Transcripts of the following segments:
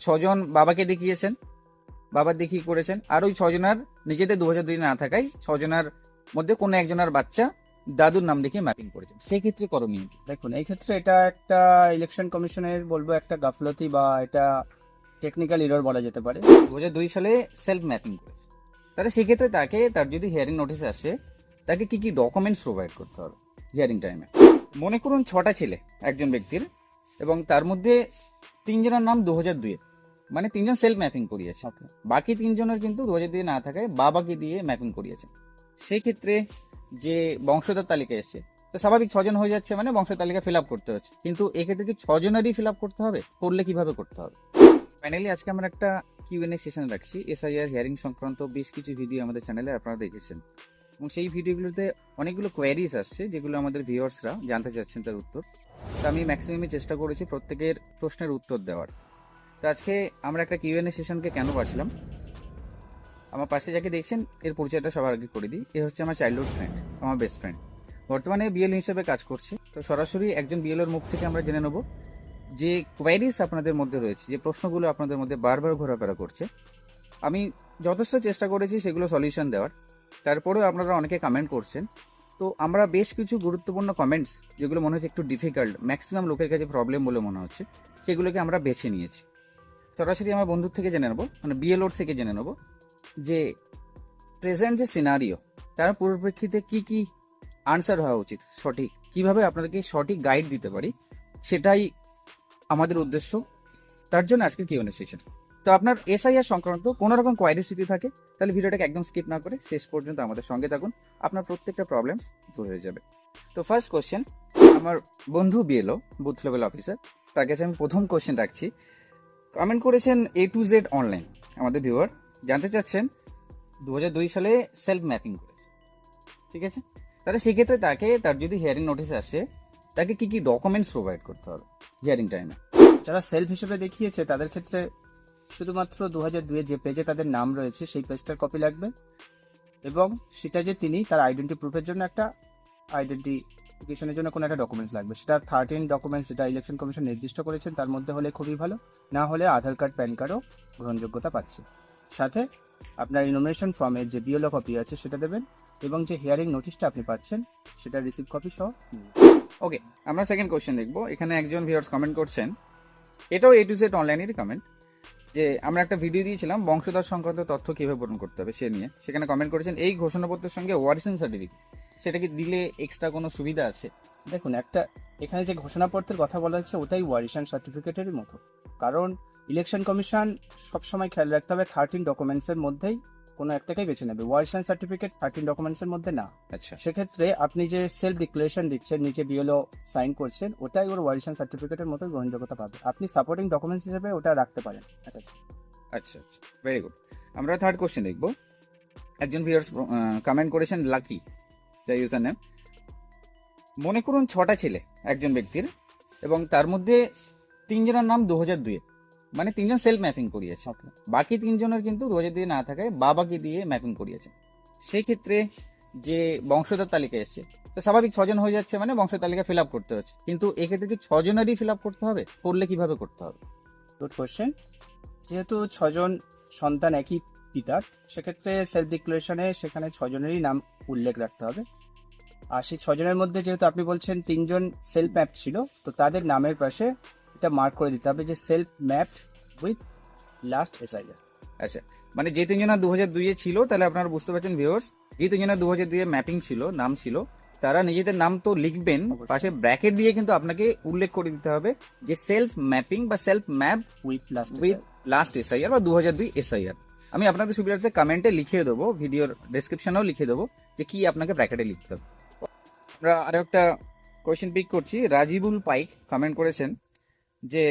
ছজন বাবাকে দেখিয়েছেন বাবার দেখিয়ে করেছেন। আর ওই ছজনার নিজেদের দু হাজার দুই না থাকায় ছজনার মধ্যে কোনো একজনের বাচ্চা দাদুর নাম দেখিয়ে ম্যাপিং করেছেন। সেক্ষেত্রে করণীয় কি? দেখুন এই ক্ষেত্রে এটা একটা ইলেকশন কমিশনের বলব একটা গাফলতি বা এটা টেকনিক্যাল ইরর বলা যেতে পারে। দু হাজার দুই সালে সেলফ ম্যাপিং করেছে। তাহলে সেক্ষেত্রে তাকে তার যদি হিয়ারিং নোটিস আসে তাকে কি কি ডকুমেন্টস প্রোভাইড করতে হবে হিয়ারিং টাইমে মনে করুন ছটা ছেলে একজন ব্যক্তির এবং তার মধ্যে তিনজনের নাম দু হাজার দুয়ে মানে তিনজন সেলফ ম্যাপিং করিয়েছে। বাকি তিনজনের কিন্তু হাজার দুয়ে না থাকায় বাবাকে দিয়ে ম্যাপিং করিয়েছে। সেক্ষেত্রে যে বংশধর তালিকা এসছে তো স্বাভাবিক ছজন হয়ে যাচ্ছে মানে বংশ তালিকা ফিল আপ করতে হচ্ছে। কিন্তু এক্ষেত্রে কি ছজনেরই ফিল আপ করতে হবে? করলে কীভাবে করতে হবে? ফাইনালি আজকে আমরা একটা কিউএনএ সেশন রাখছি। এসআইআর হিয়ারিং সংক্রান্ত বেশ কিছু ভিডিও আমাদের চ্যানেলে আপনারা দেখেছেন। এবং সেই ভিডিওগুলোতে অনেকগুলো কোয়ারিজ আসছে যেগুলো আমাদের ভিউয়ার্সরা জানতে চাচ্ছেন তার উত্তর। তো আমি ম্যাক্সিমামই চেষ্টা করেছি প্রত্যেকের প্রশ্নের উত্তর দেওয়ার। তো আজকে আমরা একটা কিউএনএ সেশনকে কেন পাচ্ছিলাম আমার পাশে যাকে দেখছেন, এর পরিচয়টা সবার আগে করে দিই। এ হচ্ছে আমার চাইল্ডহুড ফ্রেন্ড আমার বেস্ট ফ্রেন্ড বর্তমানে বিএল হিসেবে কাজ করছে। তো সরাসরি একজন বিএলওর মুখ থেকে আমরা জেনে নেব যে কোয়ারিজ আপনাদের মধ্যে রয়েছে, যে প্রশ্নগুলো আপনাদের মধ্যে বারবার ঘোরাফেরা করছে। আমি যথেষ্ট চেষ্টা করেছি সেগুলো সলিউশন দেওয়ার। তারপরেও আপনারা অনেকে কমেন্ট করছেন। তো আমরা বেশ কিছু গুরুত্বপূর্ণ কমেন্টস যেগুলো মনে হচ্ছে একটু ডিফিকাল্ট ম্যাক্সিমাম লোকের কাছে প্রবলেম বলে মনে হচ্ছে, সেগুলোকে আমরা বেছে নিয়েছি। সরাসরি আমার বন্ধুর থেকে জেনে নেব মানে বিএলওর থেকে জেনে নেব যে প্রেজেন্ট যে সিনারিও তার পরিপ্রেক্ষিতে কি কি আনসার হওয়া উচিত, সঠিক, কীভাবে আপনাদেরকে সঠিক গাইড দিতে পারি, সেটাই আমাদের উদ্দেশ্য। তার জন্য আজকে কিউএনএ সেশন তো আপনার এসআইআর সংক্রান্ত কোনো রকম কোয়ারিজ যদি থাকে, তাহলে ভিডিওটাকে একদম স্কিপ না করে শেষ পর্যন্ত আমাদের সঙ্গে থাকুন, আপনার প্রত্যেকটা প্রবলেম দূর হয়ে যাবে। তো ফার্স্ট কোশ্চেন আমার বন্ধু বিএলও বুথ লেভেল অফিসার তার কাছে আমি প্রথম কোশ্চেন রাখছি। কমেন্ট করেছেন এ টু জেড অনলাইন আমাদের ভিউয়ার জানতে চাচ্ছেন দু হাজার দুই সালে সেলফ ম্যাপিং করেছে, ঠিক আছে? তাহলে সেক্ষেত্রে তাকে, তার যদি হিয়ারিং নোটিস আসে, তাকে কি কি ডকুমেন্টস প্রোভাইড করতে হবে হিয়ারিং টাইমে যারা সেলফ হিসেবে দেখিয়েছে, তাদের ক্ষেত্রে শুধুমাত্র দু হাজার দুয়ে যে পেজে তাদের নাম রয়েছে, সেই পেজটার কপি লাগবে। এবং সেটা যে তিনি তার আইডেন্টি প্রুফের জন্য একটা আইডেন্টিফিকেশনের জন্য কোনো একটা ডকুমেন্টস লাগবে। সেটা থার্টিন ডকুমেন্টস যেটা ইলেকশন কমিশন নির্দিষ্ট করেছেন, তার মধ্যে হলে খুবই ভালো। না হলে আধার কার্ড প্যান কার্ডও গ্রহণযোগ্যতা পাচ্ছে। সাথে আপনার ইনোমিনেশন ফর্মের যে বিওলো কপি আছে, সেটা দেবেন এবং যে হিয়ারিং নোটিশটা আপনি পাচ্ছেন, সেটা রিসিভ কপি সহ ওকে আমরা সেকেন্ড কোশ্চেন দেখব। এখানে একজন ভিউয়ার্স কমেন্ট করছেন। এটাও এ টু জেড অনলাইনেরই কমেন্ট যে আমরা একটা ভিডিও দিয়েছিলাম, বংশধর সংক্রান্ত তথ্য কীভাবে পূরণ করতে হবে সে নিয়ে। সেখানে কমেন্ট করেছেন, এই ঘোষণাপত্রের সঙ্গে ওয়ারিসন সার্টিফিকেট সেটা কি দিলে এক্সট্রা কোনো সুবিধা আছে? দেখুন একটা এখানে যে ঘোষণাপত্রের কথা বলা হচ্ছে ওটাই ওয়ারিশান সার্টিফিকেটের মতো। কারণ ইলেকশন কমিশন সবসময় খেয়াল রাখতে হবে থার্টিন ডকুমেন্টসের মধ্যেই কোনো একটাকেই বেছে নেবে। ওয়ারিশন সার্টিফিকেট থার্টিন ডকুমেন্টসের মধ্যে না। আচ্ছা। সেক্ষেত্রে আপনি যে সেলফ ডিক্লারেশন দিচ্ছেন নিচে বিএলও সাইন করছেন ওটাই ওর ওয়ারিশান সার্টিফিকেটের মতো গ্রহণযোগ্যতা পাবে। আপনি সাপোর্টিং ডকুমেন্টস হিসেবে ওটা রাখতে পারেন। আচ্ছা। আচ্ছা ভেরি গুড আমরা থার্ড কোশ্চেন দেখব। একজন ভিউয়ার্স কমেন্ট করেছেন লাকি যা ইউজার নেম মনে করুন ছটা ছেলে একজন ব্যক্তির এবং তার মধ্যে তিনজনের নাম দু হাজার দুয়ে মানে তিনজন সেলফ ম্যাপিং করিয়েছে। বাকি তিনজনের কিন্তু দু হাজার দুয়ে না থাকায় বাবাকে দিয়ে ম্যাপিং করিয়েছে। সেক্ষেত্রে যে বংশধর তালিকা এসছে তো স্বাভাবিক ছজন হয়ে যাচ্ছে মানে বংশ তালিকা ফিল আপ করতে হচ্ছে। কিন্তু এক্ষেত্রে কি ছজনেরই ফিল আপ করতে হবে? করলে কীভাবে করতে হবে? গুড কোয়েশ্চেন যেহেতু ছজন সন্তান একই পিতার সেক্ষেত্রে সেলফ ডিক্লারেশনে সেখানে ছজনেরই নাম উল্লেখ রাখতে হবে। আর সেই ছজনের মধ্যে যেহেতু আপনি বলছেন তিনজন সেলফ ম্যাপ ছিল তো তাদের নামের পাশে এটা মার্ক করে দিতে হবে যে self map with last SIR আচ্ছা মানে যে তিনজনের দু হাজার দুইয়ে ছিল তাহলে আপনারা বুঝতে পারছেন ভিউয়ার্স যে তিনজনের দু হাজার দুইয়ে ম্যাপিং ছিল নাম ছিল তারা নিজেদের নাম তো লিখবেন পাশে ব্র্যাকেট দিয়ে কিন্তু আপনাকে উল্লেখ করে দিতে হবে যে সেলফ ম্যাপিং বা self map with last with last SIR বা দু হাজার দুই এসআইআর আমি আপনাদের সুবিধার্থে কমেন্টে লিখিয়ে দেবো ভিডিওর ডেসক্রিপশনেও লিখে দেবো যে কি আপনাকে ব্র্যাকেটে লিখতে হবে। আমরা আরও একটা কোয়েশ্চেন পিক করছি। রাজিবুল পাইক কমেন্ট করেছেন যে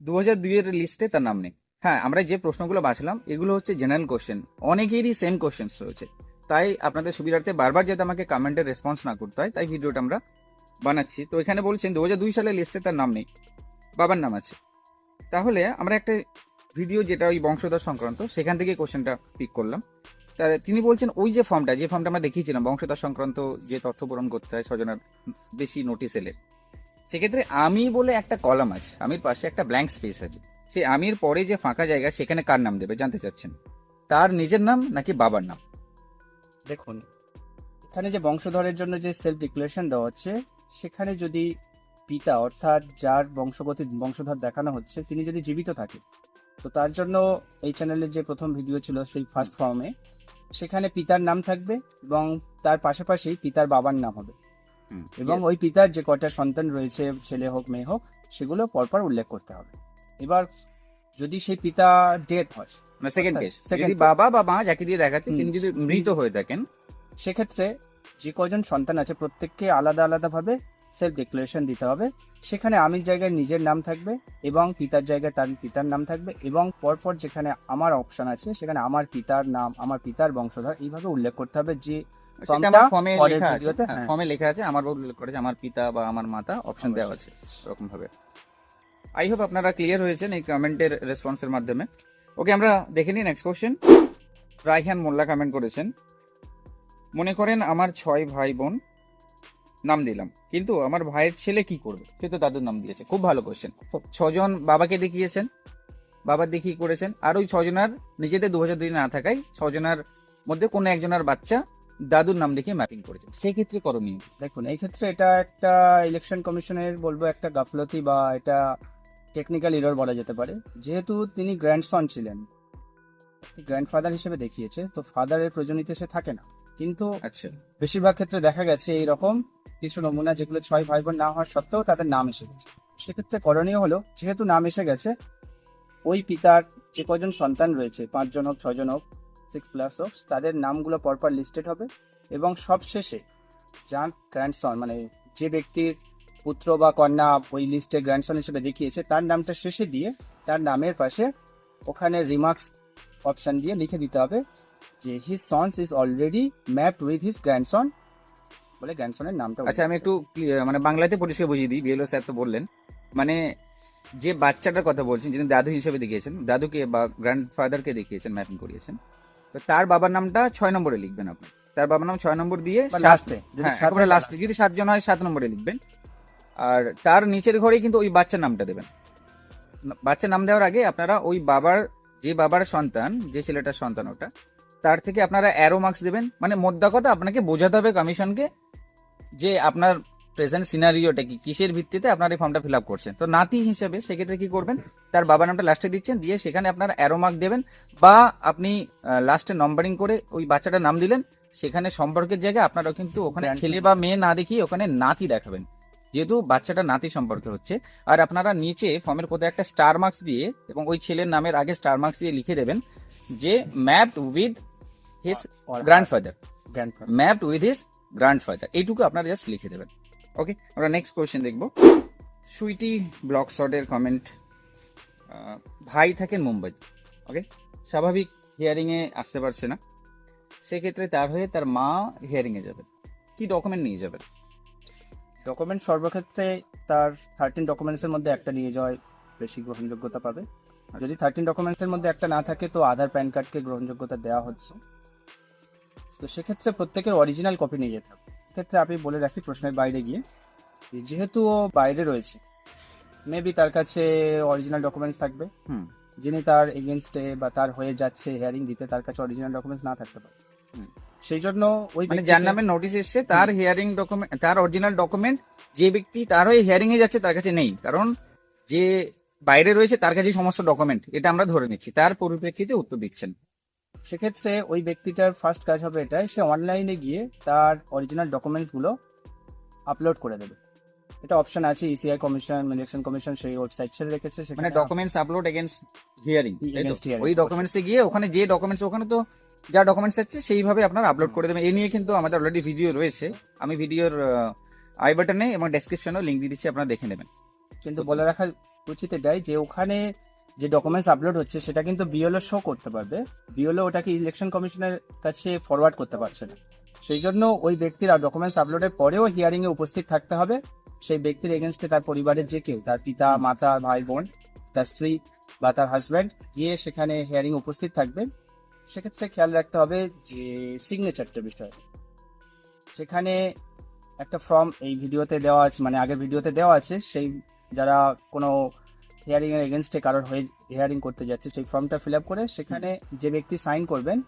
দু হাজার দুইয়ের লিস্টে তার নাম নেই। হ্যাঁ আমরা যে প্রশ্নগুলো বাছলাম, এগুলো হচ্ছে জেনারেল কোশ্চেন অনেকেরই সেম কোশ্চেন্স রয়েছে। তাই আপনাদের সুবিধার্থে বারবার যাতে আমাকে কমেন্টের রেসপন্স না করতে হয়, তাই ভিডিওটা আমরা বানাচ্ছি। তো এখানে বলছেন দু হাজার দুই সালের লিস্টে তার নাম নেই। বাবার নাম আছে। তাহলে আমরা একটা ভিডিও যেটা ওই বংশধর সংক্রান্ত, সেখান থেকে কোশ্চেনটা পিক করলাম। তার, তিনি বলছেন ওই যে ফর্মটা যে ফর্মটা আমরা দেখিয়েছিলাম, বংশধর সংক্রান্ত যে তথ্য পূরণ করতে হয় ছজনের বেশি নোটিস এলে, সেক্ষেত্রে আমি বলে একটা কলাম আছে, আমির পাশে একটা ব্ল্যাঙ্ক স্পেস আছে সেই আমির পরে যে ফাঁকা জায়গা, সেখানে কার নাম দেবে জানতে চাচ্ছেন? তার নিজের নাম নাকি বাবার নাম? দেখুন, এখানে যে বংশধরের জন্য যে সেলফ ডিক্লারেশন দেওয়া হচ্ছে, সেখানে যদি পিতা অর্থাৎ যার বংশগতি, বংশধর দেখানো হচ্ছে, তিনি যদি জীবিত থাকে, তো তার জন্য এই চ্যানেলের যে প্রথম ভিডিও ছিল, সেই ফার্স্ট ফর্মে সেখানে পিতার নাম থাকবে এবং তার পাশাপাশি পিতার বাবার নাম হবে। এবং ওই পিতার যে কটা সন্তান রয়েছে ছেলে হোক মেয়ে হোক সেগুলো পরপর উল্লেখ করতে হবে। এবার যদি সেই পিতা ডেথ হয় সেকেন্ড কেস যদি বাবা বা মা যাকে দিয়ে দেখাচ্ছে তিনি যদি মৃত হয়ে থাকেন সেক্ষেত্রে যে কজন সন্তান আছে প্রত্যেককে আলাদা আলাদাভাবে সেলফ ডিক্লারেশন দিতে হবে। সেখানে আমির জায়গায় নিজের নাম থাকবে এবং পিতার জায়গায় তার পিতার নাম থাকবে এবং পরপর যেখানে আমার অপশন আছে সেখানে আমার পিতার নাম আমার পিতার বংশধর এইভাবে উল্লেখ করতে হবে যে ফর্মে লেখা আছে। ভিডিওতে, হ্যাঁ, হ্যাঁ। ফর্মে লেখা আছে আমার উল্লেখ করেছে আমার পিতা বা আমার মাতা অপশন দেওয়া আছে এরকম ভাবে আই হোপ আপনারা ক্লিয়ার হয়েছেন এই কমেন্টের রেসপন্সের মাধ্যমে। ওকে আমরা দেখে নিই next question Raihan Molla comment করেছেন। মনে করেন আমার ছয় ভাই বোন নাম দিলাম। কিন্তু আমার ভাইয়ের ছেলে কি করবে? সে তো দাদুর নাম দিয়েছে। খুব ভালো কোশ্চেন ছজন বাবাকে দেখিয়েছেন বাবা দেখিয়ে করেছেন। আর ওই ছজনার নিজেদের দু হাজার দুই না থাকায় ছজনার মধ্যে কোনো একজনের বাচ্চা দাদুর নাম দেখিয়ে ম্যাপিং করেছে। সেক্ষেত্রে করণীয়? দেখুন, এই ক্ষেত্রে এটা একটা ইলেকশন কমিশনের বলব একটা গাফলতি বা এটা টেকনিক্যাল ইরর বলা যেতে পারে। যেহেতু তিনি গ্র্যান্ডসন ছিলেন গ্র্যান্ডফাদার হিসেবে দেখিয়েছে, তো ফাদারের প্রয়োজনীয়তা সে থাকে না। কিন্তু আচ্ছা। বেশিরভাগ ক্ষেত্রে দেখা গেছে এই রকম কিছু নমুনা যেগুলো ছয় ভাই বোন না হওয়ার সত্ত্বেও তাদের নাম এসে গেছে। সেক্ষেত্রে করণীয় হলো যেহেতু নাম এসে গেছে ওই পিতার যে কজন সন্তান রয়েছে পাঁচজন হোক ছজন হোক সিক্স প্লাস হোক তাদের নামগুলো পরপর লিস্টেড হবে এবং সব শেষে যার গ্র্যান্ডসন মানে যে ব্যক্তির পুত্র বা কন্যা ওই লিস্টে গ্র্যান্ডসন হিসেবে দেখিয়েছে তার নামটা শেষে দিয়ে তার নামের পাশে ওখানে রিমার্কস অপশন দিয়ে লিখে দিতে হবে। যে his sons is already mapped with his grandson বলে গ্র্যান্ডসনের নামটা আচ্ছা আমি একটু মানে বাংলাতে পরিষ্কার বুঝিয়ে দিই বিএলও স্যার তো বললেন। মানে যে বাচ্চাটার কথা বলছেন যিনি দাদু হিসেবে দেখিয়েছেন দাদুকে বা গ্র্যান্ডফাদারকে দেখিয়েছেন ম্যাপিং করিয়েছেন তো তার বাবার নামটা ছয় নম্বরে লিখবেন আপনি। তার বাবার নাম ছয় নম্বর দিয়ে লাস্টে হয় লাস্টে যদি সাতজন হয় সাত নম্বরে লিখবেন। আর তার নিচের ঘরে কিন্তু ওই বাচ্চার নামটা দেবেন। বাচ্চার নাম দেওয়ার আগে আপনারা ওই বাবার যে বাবার সন্তান যে ছেলেটার সন্তান ওটা তার থেকে আপনারা অ্যারো মার্কস দেবেন। মানে মোদ্দা কথা আপনাকে বোঝাতে হবে কমিশনকে যে আপনার প্রেজেন্ট সিনারিওটা কি কিসের ভিত্তিতে আপনার এই ফর্মটা ফিল আপ করছেন। তো নাতি হিসেবে সেক্ষেত্রে কি করবেন তার বাবার নামটা লাস্টে দিচ্ছেন দিয়ে সেখানে আপনার অ্যারো মার্ক দেবেন বা আপনি লাস্টে নম্বরিং করে ওই বাচ্চাটার নাম দিলেন সেখানে সম্পর্কের জায়গায় আপনারা কিন্তু ওখানে ছেলে বা মেয়ে না দেখিয়ে ওখানে নাতি দেখাবেন। যেহেতু বাচ্চাটা নাতি সম্পর্কে হচ্ছে আর আপনারা নিচে ফর্মের কোথাও একটা স্টার মার্কস দিয়ে এবং ওই ছেলের নামের আগে স্টার মার্কস দিয়ে লিখে দেবেন যে mapped with his grandfather grandfather mapped with his grandfather এইটুকু আপনারা জাস্ট লিখে দেবেন। ওকে আমরা নেক্সট কোয়েশ্চেন দেখব। সুইটি ব্লক শটের কমেন্ট ভাই থাকেন মুম্বাই। ওকে স্বাভাবিক হিয়ারিং এ আসতে পারছে না। সেক্ষেত্রে তার হয়ে তার মা হিয়ারিং এ যাবে। কি ডকুমেন্ট নিয়ে যাবেন? ডকুমেন্ট সর্বক্ষেত্রে তার থার্টিন ডকুমেন্টসের মধ্যে একটা নিয়ে যাওয়ায় বেশি গ্রহণযোগ্যতা পাবে। যদি থার্টিন ডকুমেন্টসের মধ্যে একটা না থাকে তো আধার প্যান কার্ডকে গ্রহণযোগ্যতা দেওয়া হচ্ছে। তো সেক্ষেত্রে প্রত্যেকের অরিজিনাল কপি নিয়ে যেতে হবে। ক্ষেত্রে আমি বলে রাখি প্রশ্নের বাইরে গিয়ে যেহেতু ও বাইরে রয়েছে মেবি তার কাছে অরিজিনাল ডকুমেন্টস থাকবে। হুম। যিনি তার এগেনস্টে বা তার হয়ে যাচ্ছে হিয়ারিং দিতে তার কাছে অরিজিনাল ডকুমেন্টস না থাকতে পারে। সেই জন্য ওই মানে যার নামে নোটিশ এসছে তার হিয়ারিং ডকুমেন্ট তার অরিজিনাল ডকুমেন্ট যে ব্যক্তি তার হয়ে হিয়ারিং এ যাচ্ছে তার কাছে নেই। কারণ যে বাইরে রয়েছে তার কাছে সমস্ত ডকুমেন্ট এটা আমরা ধরে নিচ্ছি। তার পরিপ্রেক্ষিতে উত্তর দিচ্ছেন। সেক্ষেত্রে ওই ব্যক্তিটার ফার্স্ট কাজ হবে এটাই সে অনলাইনে গিয়ে তার অরিজিনাল ডকুমেন্টসগুলো আপলোড করে দেবে। এটা অপশন আছে ইসিআই কমিশন ইলেকশন কমিশন সেই ওয়েবসাইট ছেড়ে রেখেছে মানে সেখানে ডকুমেন্টস আপলোড এগেনস্ট হিয়ারিং ওই ডকুমেন্টসে গিয়ে ওখানে যে ডকুমেন্টস ওখানে তো যা ডকুমেন্টস আছে সেইভাবে আপনারা আপলোড করে দেবেন। এ নিয়ে কিন্তু আমাদের অলরেডি ভিডিও রয়েছে। আমি ভিডিওর আই বাটনে এবং ডেসক্রিপশনেও লিঙ্ক দিয়ে দিচ্ছি আপনারা দেখে নেবেন। কিন্তু বলে রাখা উচিত এটাই যে ওখানে যে ডকুমেন্টস আপলোড হচ্ছে, সেটা কিন্তু বিএলও শো করতে পারবে। বিএলও ওটাকে ইলেকশন কমিশনের কাছে ফরওয়ার্ড করতে পারছে না। সেই জন্য ওই ব্যক্তির ডকুমেন্টস আপলোডের পরেও হিয়ারিং এ উপস্থিত থাকতে হবে। সেই ব্যক্তির এগেনস্টে তার পরিবারের যে কেউ, তার পিতা, মাতা, ভাই, বোন, তার স্ত্রী বা তার হাজব্যান্ড গিয়ে সেখানে হিয়ারিং উপস্থিত থাকবে। সেক্ষেত্রে খেয়াল রাখতে হবে যে সিগনেচারটা বিষয়। সেখানে একটা ফর্ম এই ভিডিওতে দেওয়া আছে মানে আগের ভিডিওতে দেওয়া আছে। সেই যারা কোনো হিয়ারিং এর এগেনস্টে কারোর হয়ে হিয়ারিং করতে যাচ্ছে, সেই ফর্মটা ফিল আপ করে সেখানে যে ব্যক্তি সাইন করবেন,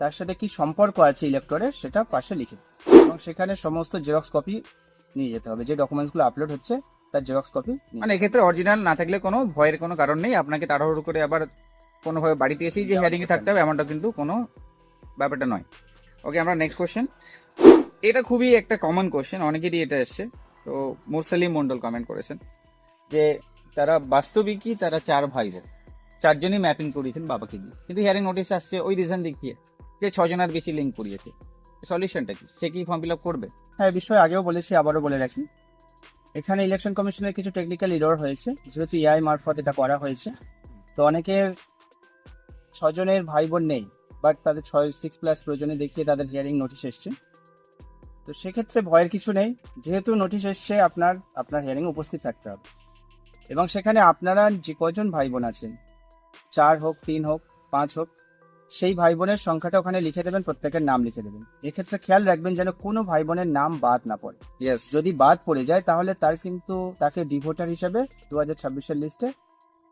তার সাথে কি সম্পর্ক আছে ইলেক্টরের সেটা পাশে লিখে এবং সেখানে সমস্ত জেরক্স কপি নিয়ে যেতে হবে, যে ডকুমেন্টসগুলো আপলোড হচ্ছে, তার জেরক্স কপি মানে এক্ষেত্রে অরিজিনাল না থাকলে কোনো ভয়ের কোনো কারণ নেই, আপনাকে তাড়াহুড়ো করে আবার কোনোভাবে বাড়িতে এসেই যে যাওয়া হিয়ারিং এ যেতে থাকতে হবে, এমনটা কিন্তু কোনো ব্যাপারটা নয়। ওকে আমরা নেক্সট কোশ্চেন এটা খুবই একটা কমন কোশ্চেন অনেকেরই এটা এসছে। তো মুরসালিম মন্ডল কমেন্ট করেছেন যে তারা বাস্তবিকই তারা চার ভাই চারজনই ম্যাপিং করিয়েছেন বাবাকে দিয়ে। কিন্তু হিয়ারিং নোটিশ আসছে ওই রিজন দেখিয়ে যে ছজনের বেশি লিঙ্ক করিয়েছে। সলিউশনটা কি? সে কি ফর্ম ফিল আপ করবে? হ্যাঁ বিষয়ে আগেও বলেছি, আবারও বলে রাখি। এখানে ইলেকশন কমিশনের কিছু টেকনিক্যাল ইরর হয়েছে। যেহেতু এআই মারফত এটা করা হয়েছে, তো অনেকের ছজনের ভাই বোন নেই বাট তাদের ছয় সিক্স প্লাস প্রয়োজনে দেখিয়ে তাদের হিয়ারিং নোটিশ এসছে। তো সেক্ষেত্রে ভয়ের কিছু নেই। যেহেতু নোটিশ এসছে, আপনার আপনার হিয়ারিং উপস্থিত থাকতে হবে। এবং সেখানে আপনারা যে কজন ভাই বোন আছেন চার হোক তিন হোক পাঁচ হোক সেই ভাই বোনের সংখ্যাটা ওখানে লিখে দেবেন প্রত্যেকের নাম লিখে দেবেন। এক্ষেত্রে খেয়াল রাখবেন যেন কোনো ভাই বোনের নাম বাদ না পড়ে। ইয়েস যদি বাদ পড়ে যায় তাহলে তার কিন্তু তাকে ডিভোটার হিসেবে দু হাজার ছাব্বিশের লিস্টে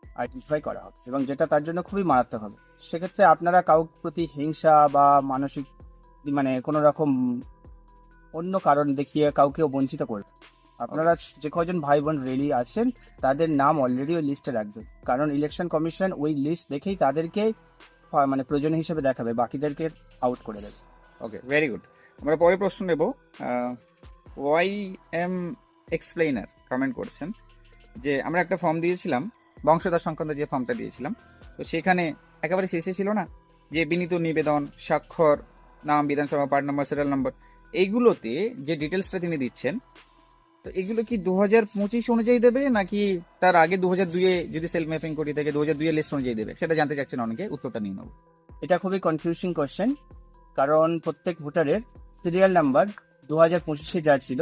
আইডেন্টিফাই করা হবে এবং যেটা তার জন্য খুবই মারাত্মক হবে। সেক্ষেত্রে আপনারা কাউ প্রতি হিংসা বা মানসিক মানে কোনো রকম অন্য কারণ দেখিয়ে কাউকেও বঞ্চিত করবে আপনারা যে কজন ভাই বোন রেলি আছেন, তাদের নাম অলরেডি ওই লিস্টে রাখবেন। কারণ ইলেকশন কমিশন ওই লিস্ট দেখেই তাদেরকে মানে প্রয়োজনীয় হিসেবে দেখাবে, বাকিদেরকে আউট করে দেবে। ওকে ভেরি গুড আমরা পরের প্রশ্ন নেব। ওয়াই এম এক্সপ্লেইনার কমেন্ট করছেন যে, আমরা একটা ফর্ম দিয়েছিলাম, বংশধর সংক্রান্ত যে ফর্মটা দিয়েছিলাম, তো সেখানে একেবারে শেষে ছিল না? যে বিনীত নিবেদন, স্বাক্ষর, নাম, বিধানসভা পার্ট নম্বর সিরিয়াল নম্বর এইগুলোতে যে ডিটেলসটা তিনি দিচ্ছেন তো এগুলো কি দু হাজার পঁচিশ অনুযায়ী দেবে নাকি তার আগে দু হাজার দুইয়ে যদি সেলফ ম্যাপিং করি থাকে দু হাজার দুইয়ের লিস্ট অনুযায়ী দেবে? সেটা জানতে চাচ্ছেন অনেকে, উত্তরটা নিয়ে নেব। এটা খুবই কনফিউজিং কোশ্চেন কারণ প্রত্যেক ভোটারের সিরিয়াল নাম্বার দু হাজার পঁচিশে যা ছিল,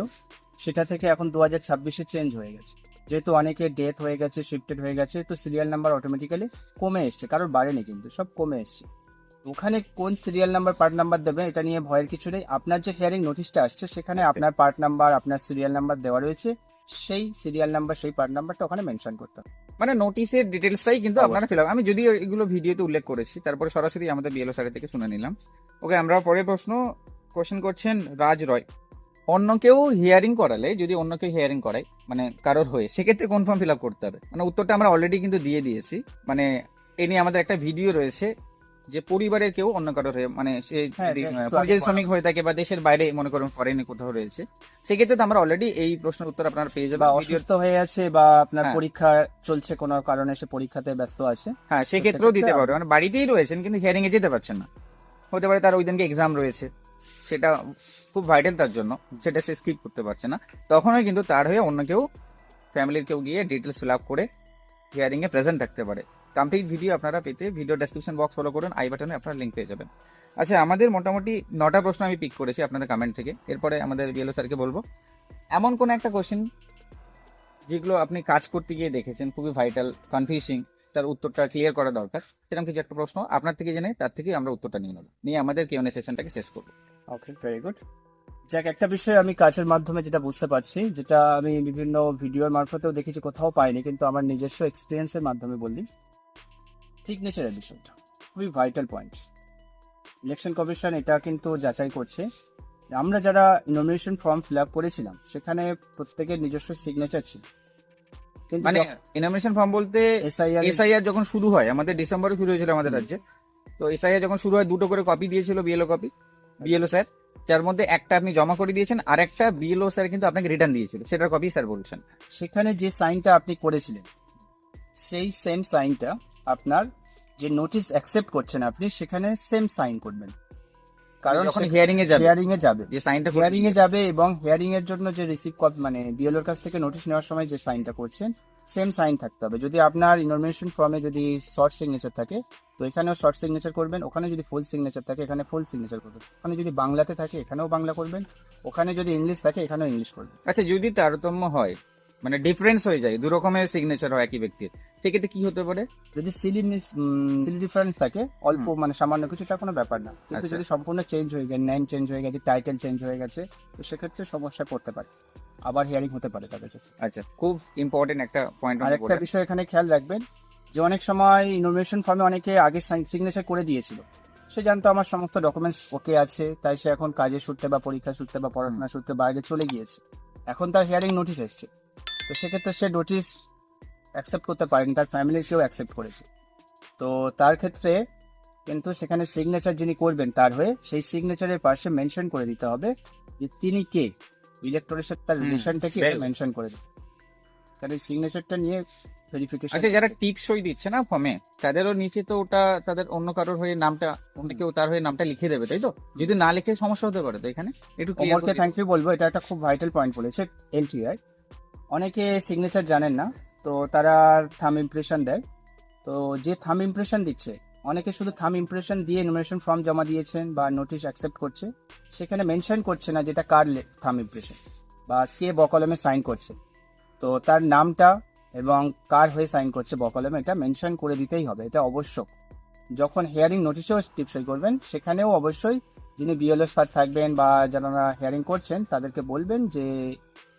সেটা থেকে এখন দু হাজার ছাব্বিশে চেঞ্জ হয়ে গেছে। যেহেতু অনেকে ডেথ হয়ে গেছে শিফটেড হয়ে গেছে, তো সিরিয়াল নাম্বার অটোমেটিক্যালি কমে এসছে, কারোর বাড়েনি কিন্তু, সব কমে এসছে। ওখানে কোন সিরিয়াল নাম্বার পার্ট নাম্বার দেবে এটা নিয়ে ভয়ের কিছু নেই। আপনার যে হিয়ারিং নোটিশটা আসছে সেখানে আপনার পার্ট নাম্বার আপনার সিরিয়াল নাম্বার দেওয়া রয়েছে। সেই সিরিয়াল নাম্বার সেই পার্ট নাম্বারটা ওখানে মেনশন করতে হবে। মানে নোটিশের ডিটেলসটাই কিন্তু। আপনারা ফিল আমি যদিও এগুলো ভিডিওতে উল্লেখ করেছি তারপরে সরাসরি আমাদের বিএলও স্যারের থেকে শুনে নিলাম। ওকে আমরা পরের প্রশ্ন কোশ্চেন করছেন রাজ রয়। অন্য কেউ হিয়ারিং করালে যদি অন্য কেউ হিয়ারিং করায় মানে কারোর হয়ে সেক্ষেত্রে কোন ফর্ম ফিল আপ করতে হবে? মানে উত্তরটা আমরা অলরেডি কিন্তু দিয়ে দিয়েছি। মানে এ নিয়ে আমাদের একটা ভিডিও রয়েছে যে পরিবারের কেউ অন্য কারোর হয়ে মানে সে হ্যাঁ, একটু পরিযায়ী শ্রমিক হয়ে থাকে বা দেশের বাইরে মনে করুন ফরেনে কোথাও রয়েছে সেক্ষেত্রে তো আমরা অলরেডি এই প্রশ্নের উত্তর আপনারা পেয়ে বা যাবেন ভিডিও অসুস্থ হয়ে আছে বা আপনার হ্যাঁ। পরীক্ষা চলছে কোনো কারণে সে পরীক্ষাতে ব্যস্ত আছে হ্যাঁ সেক্ষেত্রেও দিতে পারবে। মানে বাড়িতেই রয়েছেন কিন্তু হিয়ারিং এ যেতে পারছেন না। হতে পারে তার ওই দিনকে এক্সাম রয়েছে সেটা খুব ভাইটাল তার জন্য সেটা সে স্কিপ করতে পারছে না। তখনই কিন্তু তার হয়ে অন্য কেউ ফ্যামিলির কেউ গিয়ে ডিটেলস ফিল আপ করে হিয়ারিং এ প্রেজেন্ট থাকতে পারে। কমপ্লিট ভিডিও আপনারা পেতে ভিডিও ডেসক্রিপশন বক্স ফলো করুন আই বাটনে আপনারা লিঙ্ক পেয়ে যাবেন। আচ্ছা আমাদের মোটামুটি নটা প্রশ্ন আমি পিক করেছি আপনাদের কমেন্ট থেকে। এরপরে আমাদের বিএলও স্যারকে বলব। এমন কোন একটা কোশ্চেন যেগুলো আপনি কাজ করতে গিয়ে দেখেছেন, খুবই ভাইটাল কনফিউজিং তার উত্তরটা ক্লিয়ার করা দরকার। সেরকম কিছু একটা প্রশ্ন আপনার থেকে জেনে, তার থেকে আমরা উত্তরটা নিয়ে নেব। নিয়ে আমাদের কেউনে সেশনটাকে শেষ করব। ওকে ভেরি গুড যাক, একটা বিষয় আমি কাজের মাধ্যমে যেটা বুঝতে পারছি, যেটা আমি বিভিন্ন ভিডিওর মারফতেও দেখেছি, কোথাও পাইনি, কিন্তু আমার নিজস্ব এক্সপিরিয়েন্সের মাধ্যমে বললি। সিগনেচারের বিষয়টা খুবই ভাইটাল পয়েন্ট ইলেকশন কমিশন এটা কিন্তু যাচাই করছে। আমরা যারা নমিনেশন ফর্ম ফিল আপ করেছিলাম সেখানে প্রত্যেকের নিজস্ব সিগনেচার ছিল। মানে ইনফরমেশন ফর্ম বলতে এসআইআর যখন শুরু হয় আমাদের ডিসেম্বরে শুরু হয়েছিল আমাদের রাজ্যে। তো এসআইআর যখন শুরু হয় দুটো করে কপি দিয়েছিল বিএলও কপি বিএলও স্যার যার মধ্যে একটা আপনি জমা করে দিয়েছেন আর একটা বিএলও স্যার কিন্তু আপনাকে রিটার্ন দিয়েছিল। সেটার কপি স্যার বলছেন। সেখানে যে সাইনটা আপনি করেছিলেন সেই সেম সাইনটা আপনার যে নোটিশ অ্যাকসেপ্ট করছেন আপনি সেখানে সেম সাইন করবেন। কারণ যখন হিয়ারিং এ যাবে। হিয়ারিং এ যাবে। যে সাইনটা হিয়ারিং এ যাবে এবং হিয়ারিং এর জন্য যে রিসিভ মানে বিএলওর কাছ থেকে নোটিশ নেওয়ার সময় যে সাইনটা করছেন সেম সাইন থাকতে হবে। যদি আপনার ইনফরমেশন ফর্মে যদি শর্ট সিগনেচার থাকে তো এখানেও শর্ট সিগনেচার করবেন ওখানে যদি ফুল সিগনেচার থাকে এখানে ফুল সিগনেচার করবেন। ওখানে যদি বাংলাতে থাকে এখানেও বাংলা করবেন ওখানে যদি ইংলিশ থাকে এখানেও ইংলিশ করবেন। আচ্ছা যদি তারতম্য হয় মানে ডিফারেন্স হয়ে যায় দু রকমের সিগনেচার হয় একই ব্যক্তির। সেক্ষেত্রে কি হতে পারে? যদি সিলি সিলি ডিফারেন্স থাকে অল্প মানে সামান্য কিছুটা কোনো ব্যাপার না। কিন্তু আচ্ছা। যদি সম্পূর্ণ চেঞ্জ হয়ে গেছে নেম চেঞ্জ হয়ে গেছে টাইটেল চেঞ্জ হয়ে গেছে তো সেক্ষেত্রে সমস্যা করতে পারে। আবার হিয়ারিং হতে পারে তাদের। আচ্ছা খুব ইম্পর্টেন্ট একটা পয়েন্ট আর একটা বিষয় এখানে খেয়াল রাখবেন যে অনেক সময় ইনোভেশন ফর্মে অনেকে আগে সিগনেচার করে দিয়েছিল। সে জানতো আমার সমস্ত ডকুমেন্টস ওকে আছে তাই সে এখন কাজের সূত্রে বা পরীক্ষা সূত্রে বা পড়াশোনা সূত্রে বাইরে চলে গিয়েছে। এখন তার হিয়ারিং নোটিশ এসছে। তো সেক্ষেত্রে সে নোটিশ অ্যাকসেপ্ট করতে পারেনি তার ফ্যামিলি কেউ অ্যাকসেপ্ট করেছে। তো তার ক্ষেত্রে কিন্তু সেখানে সিগনেচার যিনি করবেন তার হয়ে সেই সিগনেচারের পাশে মেনশন করে দিতে হবে যে তিনি কে? ইলেকট্রনের সাথে তার রিলেশনটা কি? মেনশন করে দিতে তাহলে সিগনেচারটা নিয়ে ভেরিফিকেশন আচ্ছা যারা টিপ সই দিচ্ছে না ফর্মে তাদেরও নিচে তো ওটা তাদের অন্য কারোর হয়ে নামটা অন্য কেউ তার হয়ে নামটা লিখে দেবে তাই তো? যদি না লিখে সমস্যা হতে পারে তো এখানে। একটু অমরকে থ্যাংক ইউ বলব এটা একটা খুব ভাইটাল পয়েন্ট বলেছে এলটিআই অনেকে সিগনেচার জানেন না, তো তারা থাম ইমপ্রেশন দেয়। তো যে থাম ইমপ্রেশন দিচ্ছে, অনেকে শুধু থাম ইমপ্রেশন দিয়ে ইনফরমেশন ফর্ম জমা দিয়েছেন বা নোটিশ অ্যাকসেপ্ট করছে, সেখানে মেনশন করছে না যেটা কার থাম ইমপ্রেশন বা কে বকলমে সাইন করছে। তো তার নামটা এবং কার হয়ে সাইন করছে বকলমে, এটা মেনশন করে দিতেই হবে, এটা অবশ্যক যখন হেয়ারিং নোটিশেও টিপসই করবেন, সেখানেও অবশ্যই যিনি বিএলও স্যার থাকবেন বা যারা হেয়ারিং করছেন, তাদেরকে বলবেন যে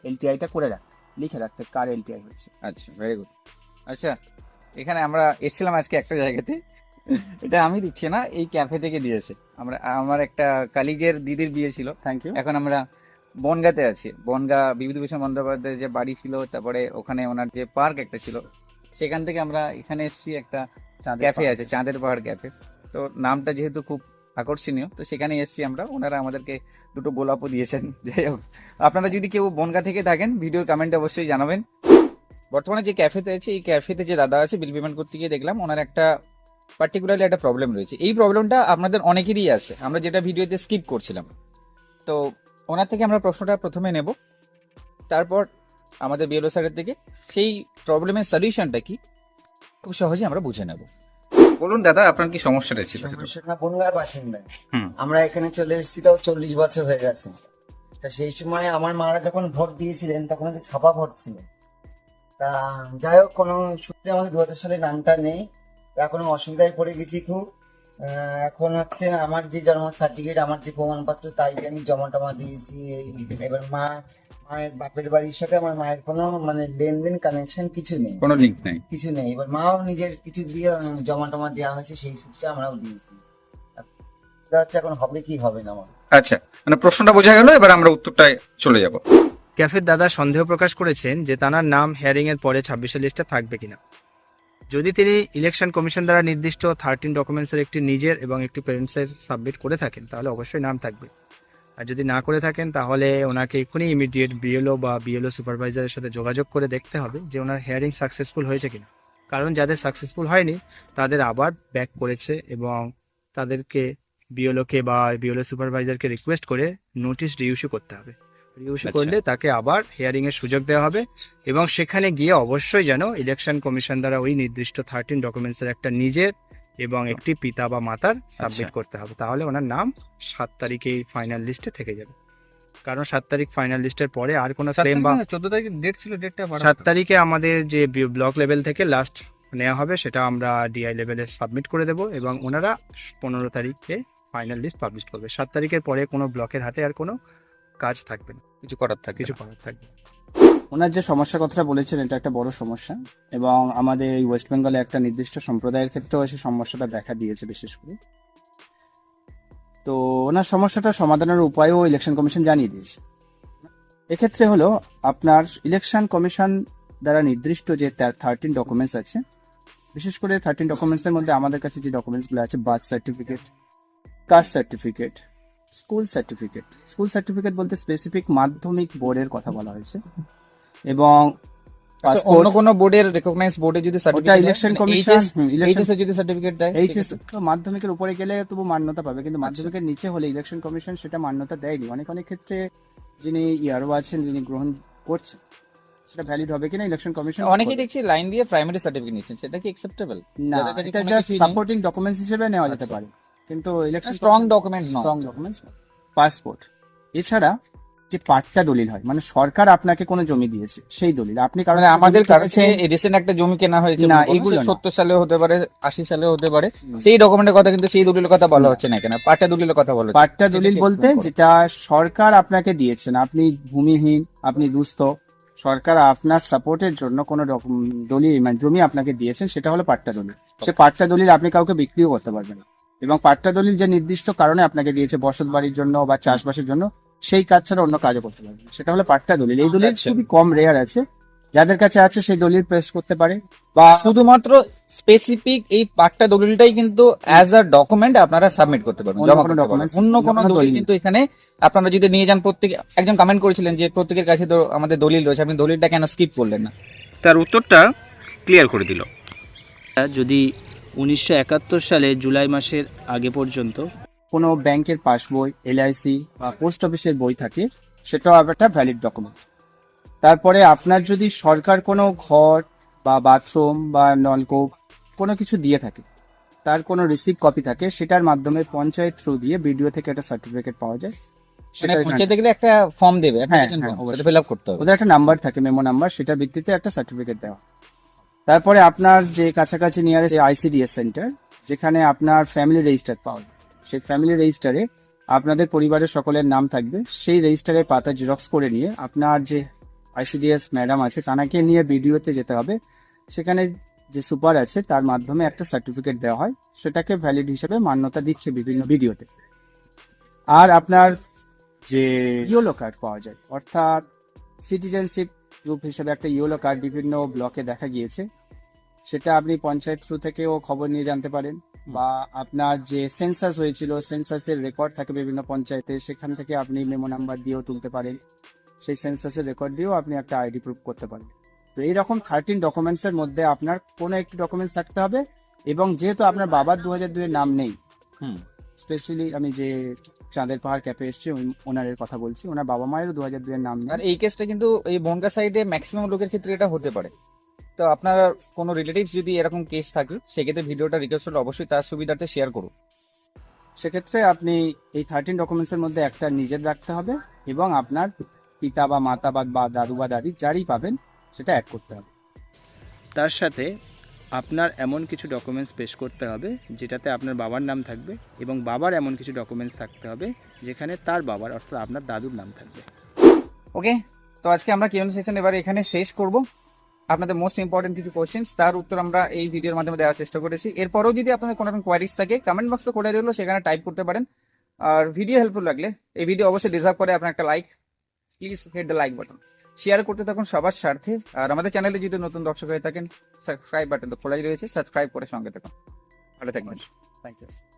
এলটিআইটা করে রাখ লিখে রাখতে কার এলটিআই হচ্ছে আচ্ছা ভেরি গুড আচ্ছা এখানে আমরা এসেছিলাম আজকে একটা জায়গাতে। এটা আমি দিচ্ছি না এই ক্যাফে থেকে দিয়েছে। আমরা আমার একটা কালিগের দিদির বিয়ে ছিল। থ্যাংক ইউ এখন আমরা বনগাতে আছি। বনগা বিভূতিভূষণ বন্দ্যোপাধ্যায়ের যে বাড়ি ছিল তারপরে ওখানে ওনার যে পার্ক একটা ছিল সেখান থেকে আমরা এখানে এসেছি একটা ক্যাফে আছে চাঁদের পাহাড় ক্যাফে তো নামটা যেহেতু খুব আকর্ষণীয়। তো সেখানে এসেছি আমরা। ওনারা আমাদেরকে দুটো গোলাপও দিয়েছেন। যাই হোক। আপনারা যদি কেউ বনগা থেকে থাকেন, ভিডিওর কমেন্টে অবশ্যই জানাবেন। বর্তমানে যে ক্যাফেতে আছে, এই ক্যাফেতে যে দাদা আছে, বিল পেমেন্ট করতে গিয়ে দেখলাম, ওনার একটা পার্টিকুলারলি একটা প্রবলেম রয়েছে। এই প্রবলেমটা আপনাদের অনেকেরই আছে। আমরা যেটা ভিডিওতে স্কিপ করছিলাম। তো ওনার থেকে আমরা প্রশ্নটা প্রথমে নেব। তারপর আমাদের বিএলও স্যারের থেকে, সেই প্রবলেমের সলিউশনটা কি? খুব সহজে আমরা বুঝে নেব। বলুন দাদা আপনার কি সমস্যাটা ছিল সমস্যাটা বনগার বাসিন্দা আমরা এখানে চলে এসেছি তাও চল্লিশ বছর হয়ে গেছে। তা সেই সময় আমার মারা যখন ভোট দিয়েছিলেন তখন হচ্ছে ছাপা ভোট ছিল। তা যাই হোক কোনো সূত্রে আমাদের দু হাজার সালে নামটা নেই। তা এখন অসুবিধায় পড়ে গেছি খুব। এখন হচ্ছে আমার যে জন্ম সার্টিফিকেট আমার যে প্রমাণপত্র তাই আমি জমা টমা দিয়েছি এবার মা মায়ের বাপের বাড়ির সাথে আমার মায়ের কোনো মানে লেনদেন কানেকশন কিছু নেই। কোনো লিঙ্ক নেই। কিছু নেই। এবার মাও নিজের কিছু দিয়ে জমা টমা দেওয়া হয়েছে সেই সূত্রে আমরাও দিয়েছি। যাচ্ছে এখন হবে কি হবে না আমার আচ্ছা মানে প্রশ্নটা বোঝা গেল এবার আমরা উত্তরটায় চলে যাব। ক্যাফের দাদা সন্দেহ প্রকাশ করেছেন যে তার নাম হিয়ারিং এর পরে ছাব্বিশের লিস্টে থাকবে কিনা। যদি তিনি ইলেকশন কমিশন দ্বারা নির্দিষ্ট থার্টিন ডকুমেন্টসের একটি নিজের এবং একটি প্যারেন্টসের সাবমিট করে থাকেন তাহলে অবশ্যই নাম থাকবে। আর যদি না করে থাকেন তাহলে ওনাকে এক্ষুনি ইমিডিয়েট বিএলও বা বিএলও সুপারভাইজারের সাথে যোগাযোগ করে দেখতে হবে যে ওনার হেয়ারিং সাকসেসফুল হয়েছে কিনা কারণ যাদের সাকসেসফুল হয়নি তাদের আবার ব্যাক করেছে এবং তাদেরকে বিএলওকে বা বিএলও সুপারভাইজারকে রিকোয়েস্ট করে নোটিশ রিইস্যু করতে হবে রিইস্যু আচ্ছা। করলে তাকে আবার হিয়ারিং এর সুযোগ দেওয়া হবে এবং সেখানে গিয়ে অবশ্যই যেন ইলেকশন কমিশন দ্বারা ওই নির্দিষ্ট থার্টিন ডকুমেন্টস এর একটা নিজের এবং একটি পিতা বা মাতার সাবমিট আচ্ছা। করতে হবে। তাহলে ওনার নাম সাত তারিখে ফাইনাল লিস্টে থেকে যাবে। কারণ সাত তারিখ ফাইনাল লিস্টের পরে আর কোনো ক্লেম বা চোদ্দ তারিখ ডেট ছিল ডেটটা সাত তারিখে আমাদের যে ব্লক লেভেল থেকে লাস্ট নেওয়া হবে সেটা আমরা ডিআই লেভেলে সাবমিট করে দেবো এবং ওনারা পনেরো তারিখে ফাইনাল লিস্ট পাবলিশ করবে। সাত তারিখের পরে কোনো ব্লকের হাতে আর কোনো কাজ থাকবে না। কিছু করার থাকে কিছু করার থাকবে ওনার যে সমস্যার কথাটা বলেছেন, এটা একটা বড় সমস্যা। এবং আমাদের এই ওয়েস্ট বেঙ্গলে একটা নির্দিষ্ট সম্প্রদায়ের ক্ষেত্রেও সেই সমস্যাটা দেখা দিয়েছে বিশেষ করে। তো ওনার সমস্যাটা সমাধানের উপায়ও ইলেকশন কমিশন জানিয়ে দিয়েছে। এক্ষেত্রে হলো, আপনার ইলেকশন কমিশন দ্বারা নির্দিষ্ট যে থার্টিন ডকুমেন্টস আছে, বিশেষ করে থার্টিন ডকুমেন্টসের মধ্যে আমাদের কাছে যে ডকুমেন্টসগুলো আছে birth certificate caste certificate school certificate school certificate বলতে স্পেসিফিক মাধ্যমিক বোর্ডের কথা বলা হয়েছে। এবং আচ্ছা, অন্য কোনো বোর্ডের রেকগনাইজ বোর্ডে যদি সার্টিফিকেট ইলেকশন কমিশন এইচএস যদি সার্টিফিকেট দেয় এইচএস মাধ্যমিকের উপরে গেলে তবু মান্যতা পাবে কিন্তু মাধ্যমিকের নিচে হলে ইলেকশন কমিশন সেটা মান্যতা দেয়নি। অনেক অনেক ক্ষেত্রে যিনি ইয়ারও আছেন যিনি গ্রহণ করছেন সেটা ভ্যালিড হবে কিনা ইলেকশন কমিশন অনেকেই দেখছি লাইন দিয়ে প্রাইমারি সার্টিফিকেট নিচ্ছেন সেটা কি অ্যাকসেপ্টেবল না এটা জাস্ট। সাপোর্টিং ডকুমেন্টস হিসেবে নেওয়া যেতে আচ্ছা। পারে। কিন্তু election strong document strong documents passport এছাড়া যে পাট্টা দলিল হয় মানে সরকার আপনাকে কোনো জমি দিয়েছে সেই দলিল। আপনি কারণ মানে আমাদের কাছে রিসেন্ট একটা জমি কেনা হয়েছে না, এগুলো সত্তর সালে হতে পারে আশি সালে হতে পারে। সেই ডকুমেন্টের কথা কিন্তু সেই দলিলের কথা বলা হচ্ছে না কেন? পাট্টা দলিলের কথা বলা পাট্টা দলিল বলতে যেটা সরকার আপনাকে দিয়েছেন আপনি ভূমিহীন আপনি দুস্থ সরকার আপনার সাপোর্টের জন্য কোনো দলিল মানে জমি আপনাকে দিয়েছেন সেটা হলো পাট্টা দলিল। সে পাট্টা দলিল আপনি কাউকে বিক্রিও করতে পারবেন না। এবং পাট্টা দলিল যে নির্দিষ্ট কারণে আপনাকে দিয়েছে বসত বাড়ির জন্য বা চাষবাসের জন্য সেই কাজ ছাড়া অন্য কাজও করতে পারবেন না। সেটা হলো পাট্টা দলিল। এই দলিল। খুবই কম রেয়ার আছে। যাদের কাছে আছে সেই দলিল প্রেস করতে পারে। বা শুধুমাত্র স্পেসিফিক এই পাট্টা দলিলটাই কিন্তু অ্যাজ আ ডকুমেন্ট আপনারা সাবমিট করতে পারবেন অন্য জমা কোনো করতে পারবেন। অন্য কোনো দলিল দলিল। কিন্তু এখানে আপনারা যদি নিয়ে যান প্রত্যেক একজন কমেন্ট করেছিলেন যে প্রত্যেকের কাছে তো আমাদের দলিল রয়েছে আপনি দলিলটা কেন স্কিপ করলেন না? তার উত্তরটা ক্লিয়ার করে দিল। যদি উনিশশো একাত্তর সালে জুলাই মাসের আগে পর্যন্ত কোনো ব্যাংকের পাসবই এলআইসি বা পোস্ট অফিসের বই থাকে সেটাও একটা ভ্যালিড ডকুমেন্ট তারপরে আপনার যদি সরকার কোনো ঘর বা বাথরুম বা নলকূপ কোনো কিছু দিয়ে থাকে তার কোনো রিসিভ কপি থাকে সেটার মাধ্যমে পঞ্চায়েত থ্রু দিয়ে বিডিও থেকে একটা সার্টিফিকেট পাওয়া যায়। মানে সেটা পঞ্চায়েতে গেলে একটা ফর্ম দেবে হ্যাঁ, ফিল আপ করতে হবে। ওদের একটা নাম্বার থাকে মেমো নাম্বার সেটার ভিত্তিতে একটা সার্টিফিকেট দেওয়া। হয়। তারপরে আপনার যে কাছাকাছি নিয়ারেস্ট আইসিডিএস সেন্টার যেখানে আপনার ফ্যামিলি রেজিস্টার পাওয়া যায়। সেই ফ্যামিলি রেজিস্টারে আপনাদের পরিবারের সকলের নাম থাকবে। সেই রেজিস্টারের পাতা জেরক্স করে নিয়ে আপনার যে আইসিডিএস ম্যাডাম আছে, তানাকে নিয়ে ভিডিওতে যেতে হবে। সেখানে যে সুপার আছে, তার মাধ্যমে একটা সার্টিফিকেট দেওয়া হয়। সেটাকে ভ্যালিড হিসেবে মান্যতা দিচ্ছে বিভিন্ন ভিডিওতে আর আপনার যে ইয়েলো কার্ড পাওয়া যায়, অর্থাৎ সিটিজেনশিপ গ্রুপ হিসেবে একটা ইয়েলো কার্ড বিভিন্ন ব্লকে দেখা গিয়েছে। সেটা আপনি পঞ্চায়েত থ্রু থেকেও খবর নিয়ে জানতে পারেন। বা আপনার যে সেন্সাস হয়েছিল সেন্সাসের রেকর্ড থাকে বিভিন্ন পঞ্চায়েতে সেখান থেকে আপনি মেমো নাম্বার দিয়েও তুলতে পারেন। সেই সেন্সাসের রেকর্ড দিয়েও আপনি একটা আইডি প্রুফ করতে পারেন তো এইরকম থার্টিন ডকুমেন্টসের মধ্যে আপনার কোনো একটি ডকুমেন্টস থাকতে হবে এবং যেহেতু আপনার বাবার দু হাজার দুয়ের নাম নেই হুম। স্পেশালি আমি যে চাঁদের পাহাড় ক্যাফে এসেছি ওনারের কথা বলছি ওনার বাবা মায়েরও দু হাজার দুয়ের নাম নেই। আর এই কেসটা কিন্তু এই বনগা সাইডে ম্যাক্সিমাম লোকের ক্ষেত্রে এটা হতে পারে। তো আপনার কোনো রিলেটিভস যদি এরকম কেস থাকে সেক্ষেত্রে ভিডিওটা রিকোয়েস্ট করলে অবশ্যই তার সুবিধার্থে শেয়ার করুন। সেক্ষেত্রে আপনি এই থার্টিন ডকুমেন্টসের মধ্যে একটা নিজের রাখতে হবে এবং আপনার পিতা বা মাতা বা বা দাদু বা দাদি যারই পাবেন সেটা অ্যাড করতে হবে। তার সাথে আপনার এমন কিছু ডকুমেন্টস পেশ করতে হবে যেটাতে আপনার বাবার নাম থাকবে এবং বাবার এমন কিছু ডকুমেন্টস থাকতে হবে যেখানে তার বাবার অর্থাৎ আপনার দাদুর নাম থাকবে। ওকে তো আজকে আমরা কিউএন সেকশন এবার এখানে শেষ করব। আপনাদের মোস্ট ইম্পর্টেন্ট কিছু কোশ্চেন্স তার উত্তর আমরা এই ভিডিওর মাধ্যমে দেওয়ার চেষ্টা করেছি। এরপরেও যদি আপনাদের কোনো রকম কোয়ারিজ থাকে কমেন্ট বক্সে করে রইল, সেখানে টাইপ করতে পারেন। আর ভিডিও হেল্পফুল লাগলে, এই ভিডিও অবশ্যই ডিজার্ভ করে আপনার একটা like please hit the like button share করতে থাকুন সবার স্বার্থে। আর আমাদের চ্যানেলে যদি নতুন দর্শক হয়ে থাকেন সাবস্ক্রাইব বাটন তো খোলাই রয়েছে সাবস্ক্রাইব করে সঙ্গে থাকুন। ভালো থাকবেন। Thank you